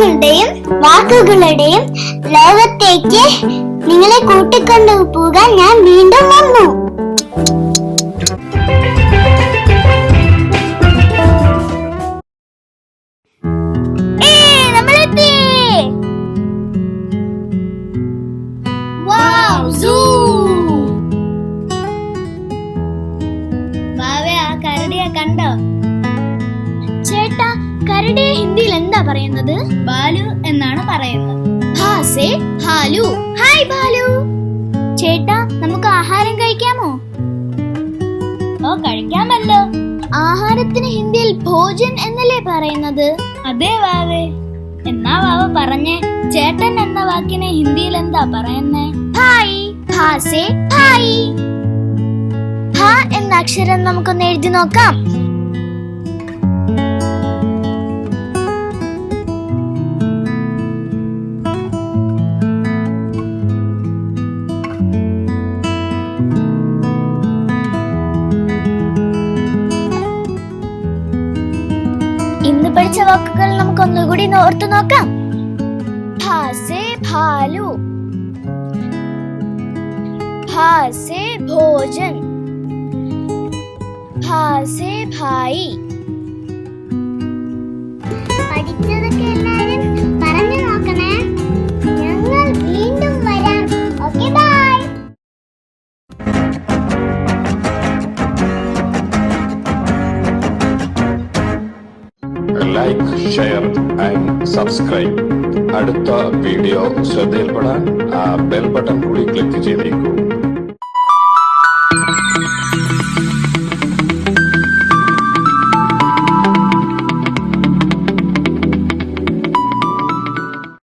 ആശയങ്ങളുടെയും വാക്കുകളുടെയും ലോകത്തേക്ക് നിങ്ങളെ കൂട്ടിക്കൊണ്ടു പോകാൻ ഞാൻ വീണ്ടും കരടിയെ ഹിന്ദിയിൽ എന്താ പറയുന്നത്? ബാലു എന്നാണ് പറയുന്നത്. ഭാസേ ഹാലു. ഹായ് ബാലു. ചേട്ടാ നമുക്ക് ആഹാരം കഴിക്കാമോ? ഓ കഴിക്കാമല്ലോ. ആഹാരത്തിന് ഹിന്ദിയിൽ ഭോജൻ എന്നല്ലേ പറയുന്നത്? അതെ വാവേ എന്നാ വാവ പറഞ്ഞേ? ചേട്ടൻ എന്ന വാക്കിനെ ഹിന്ദിയിൽ എന്താ പറയുന്നേ? ഭായ് ഭാസേ ഭായ്. ഭ എന്ന അക്ഷരം നമുക്കൊന്ന് എഴുതി നോക്കാം. ഇന്ന് പഠിച്ച വാക്കുകൾ നമുക്ക് ഒന്നുകൂടി ഓർത്തു നോക്കാം. ഭാസേ ഭാലു. ഭാസേ ഭോജൻ. ഭാസേ ഭായി. ലൈക്ക് ഷെയർ ആൻഡ് സബ്സ്ക്രൈബ് അടുത്ത വീഡിയോ ശ്രദ്ധയിൽപ്പെടാൻ ആ ബെൽ ബട്ടൺ കൂടി ക്ലിക്ക് ചെയ്തേക്കൂ.